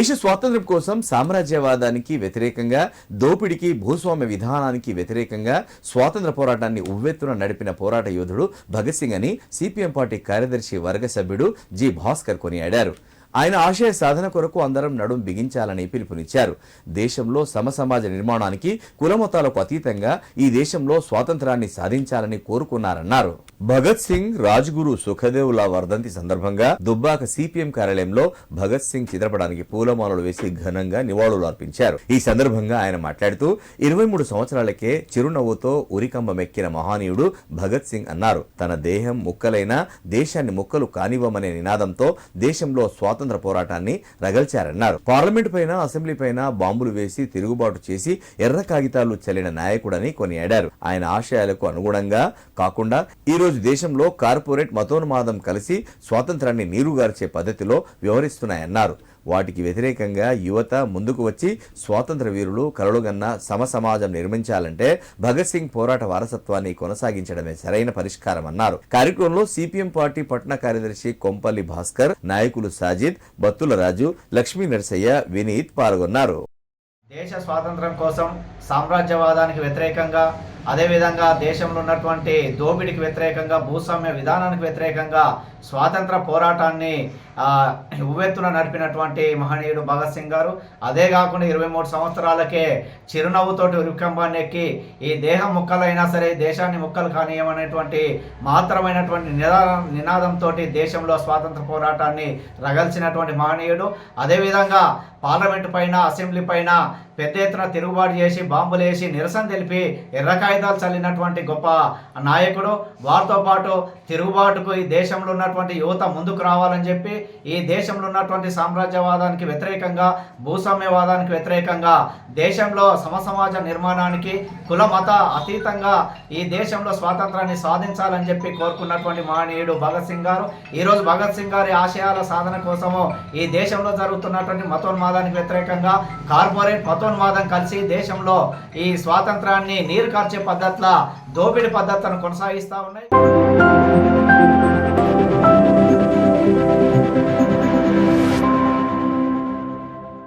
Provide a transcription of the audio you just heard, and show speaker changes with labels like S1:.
S1: దేశ స్వాతంత్ర్యం కోసం సామ్రాజ్యవాదానికి వ్యతిరేకంగా దోపిడికి భూస్వామ్య విధానానికి వ్యతిరేకంగా స్వాతంత్ర పోరాటాన్ని ఉవ్వెత్తున నడిపిన పోరాట యోధుడు భగత్ సింగ్ అని సిపిఎం పార్టీ కార్యదర్శి వర్గ సభ్యుడు జి భాస్కర్ కొనియాడారు. ఆయన ఆశయ సాధన కొరకు అందరం నడుం బిగించాలని పిలుపునిచ్చారు. దేశంలో సమసమాజ నిర్మాణానికి కులమతాలకు అతీతంగా ఈ దేశంలో స్వాతంత్రాన్ని సాధించాలని కోరుకున్నారన్నారు. భగత్ సింగ్ రాజ్గురు సుఖదేవుల వర్ధంతి సందర్భంగా దుబ్బాక సిపిఎం కార్యాలయంలో భగత్ సింగ్ చిత్రపటానికి పూలమాలలు వేసి ఘనంగా నివాళులు అర్పించారు. ఈ సందర్భంగా ఆయన మాట్లాడుతూ ఇరవై మూడు సంవత్సరాలకే చిరునవ్వుతో ఉరికంబమెక్కిన మహానీయుడు భగత్ సింగ్ అన్నారు. తన దేహం ముక్కలైనా దేశాన్ని ముక్కలు కానివ్వమనే నినాదంతో దేశంలో స్వాతంత్ర స్వాతంత్ర పోరాటాన్ని రగల్చారన్నారు. పార్లమెంట్ పైన అసెంబ్లీ పైన బాంబులు వేసి తిరుగుబాటు చేసి ఎర్ర కాగితాలు చల్లిన నాయకుడని కొనియాడారు. ఆయన ఆశయాలకు అనుగుణంగా కాకుండా ఈ రోజు దేశంలో కార్పొరేట్ మతోన్మాదం కలిసి స్వాతంత్రాన్ని నీరుగార్చే పద్ధతిలో వ్యవహరిస్తున్నాయన్నారు. వాటికి వ్యతిరేకంగా యువత ముందుకు వచ్చి స్వాతంత్ర వీరులు కలలుగన్న సమసమాజం నిర్మించాలంటే భగత్ సింగ్ పోరాట వారసత్వాన్ని కొనసాగించడమే సరైన పరిష్కారం అన్నారు. కార్యక్రమంలో సిపిఎం పార్టీ పట్టణ కార్యదర్శి కొంపల్లి భాస్కర్ నాయకులు సాజిద్ బత్తుల రాజు లక్ష్మీ నరసయ్య వినీత్ పాల్గొన్నారు.
S2: దేశ స్వాతంత్రం కోసం సామ్రాజ్యవాదానికి వ్యతిరేకంగా అదేవిధంగా దేశంలో ఉన్నటువంటి దోపిడికి వ్యతిరేకంగా భూస్వామ్య విధానానికి వ్యతిరేకంగా స్వాతంత్ర పోరాటాన్ని ఉవ్వెత్తున నడిపినటువంటి మహనీయుడు భగత్ సింగ్ గారు. అదే కాకుండా ఇరవై మూడు సంవత్సరాలకే చిరునవ్వుతోటి ఉరికంబాన్ని ఎక్కి ఈ దేహం ముక్కలైనా సరే దేశాన్ని ముక్కలు కానీయమనేటువంటి మాత్రమైనటువంటి నినాదం నినాదంతో దేశంలో స్వాతంత్ర పోరాటాన్ని రగల్చినటువంటి మహనీయుడు. అదేవిధంగా పార్లమెంటు పైన అసెంబ్లీ పైన పెద్ద ఎత్తున తిరుగుబాటు చేసి బాంబులేసి నిరసన తెలిపి ఎర్రకాయ ఆయుధాలు చల్లినటువంటి గొప్ప నాయకుడు వారితో పాటు తిరుగుబాటుకు ఈ దేశంలో ఉన్నటువంటి యువత ముందుకు రావాలని చెప్పి ఈ దేశంలో ఉన్నటువంటి సామ్రాజ్యవాదానికి వ్యతిరేకంగా భూస్వామ్యవాదానికి వ్యతిరేకంగా దేశంలో సమసమాజ నిర్మాణానికి కుల మత అతీతంగా ఈ దేశంలో స్వాతంత్రాన్ని సాధించాలని చెప్పి కోరుకున్నటువంటి మహనీయుడు భగత్ సింగ్ గారు. ఈరోజు భగత్ సింగ్ గారి ఆశయాల సాధన కోసము ఈ దేశంలో జరుగుతున్నటువంటి మతోన్మాదానికి వ్యతిరేకంగా కార్పొరేట్ మతోన్మాదం కలిసి దేశంలో ఈ స్వాతంత్రాన్ని నీరు కార్చే పద్ధతుల దోపిడీ పద్ధతులను కొనసాగిస్తూ ఉన్నాయి.